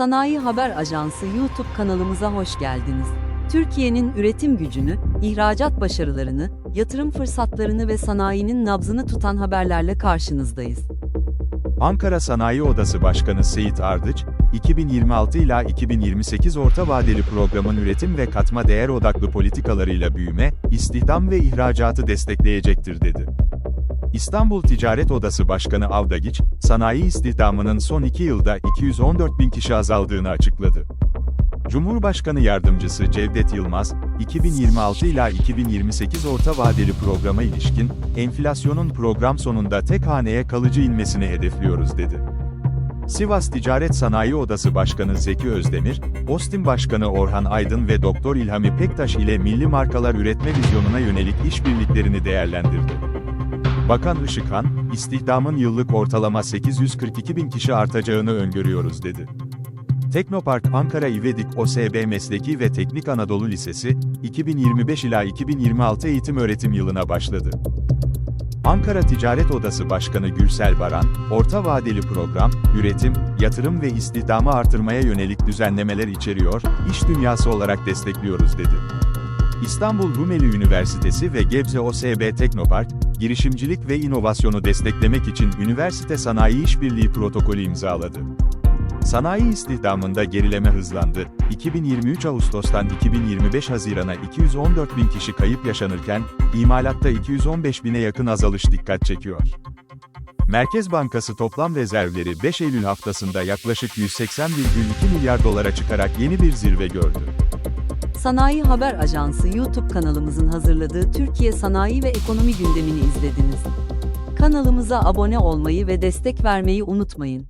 Sanayi Haber Ajansı YouTube kanalımıza hoş geldiniz. Türkiye'nin üretim gücünü, ihracat başarılarını, yatırım fırsatlarını ve sanayinin nabzını tutan haberlerle karşınızdayız. Ankara Sanayi Odası Başkanı Seyit Ardıç, 2026 ila 2028 orta vadeli programın üretim ve katma değer odaklı politikalarıyla büyüme, istihdam ve ihracatı destekleyecektir dedi. İstanbul Ticaret Odası Başkanı Avdagiç, sanayi istihdamının son iki yılda 214 bin kişi azaldığını açıkladı. Cumhurbaşkanı Yardımcısı Cevdet Yılmaz, 2026 ila 2028 orta vadeli programa ilişkin, enflasyonun program sonunda tek haneye kalıcı inmesini hedefliyoruz dedi. Sivas Ticaret Sanayi Odası Başkanı Zeki Özdemir, Ostim Başkanı Orhan Aydın ve Doktor İlhami Pektaş ile milli markalar üretme vizyonuna yönelik işbirliklerini değerlendirdi. Bakan Işıkhan, istihdamın yıllık ortalama 842 bin kişi artacağını öngörüyoruz dedi. Teknopark Ankara İvedik OSB Mesleki ve Teknik Anadolu Lisesi, 2025 ila 2026 eğitim öğretim yılına başladı. Ankara Ticaret Odası Başkanı Gürsel Baran, orta vadeli program, üretim, yatırım ve istihdamı artırmaya yönelik düzenlemeler içeriyor, iş dünyası olarak destekliyoruz dedi. İstanbul Rumeli Üniversitesi ve Gebze OSB Teknopark, girişimcilik ve inovasyonu desteklemek için üniversite sanayi işbirliği protokolü imzaladı. Sanayi istihdamında gerileme hızlandı. 2023 Ağustos'tan 2025 Haziran'a 214 bin kişi kayıp yaşanırken, imalatta 215 bine yakın azalış dikkat çekiyor. Merkez Bankası toplam rezervleri 5 Eylül haftasında yaklaşık 180,2 milyar dolara çıkarak yeni bir zirve gördü. Sanayi Haber Ajansı YouTube kanalımızın hazırladığı Türkiye sanayi ve ekonomi gündemini izlediniz. Kanalımıza abone olmayı ve destek vermeyi unutmayın.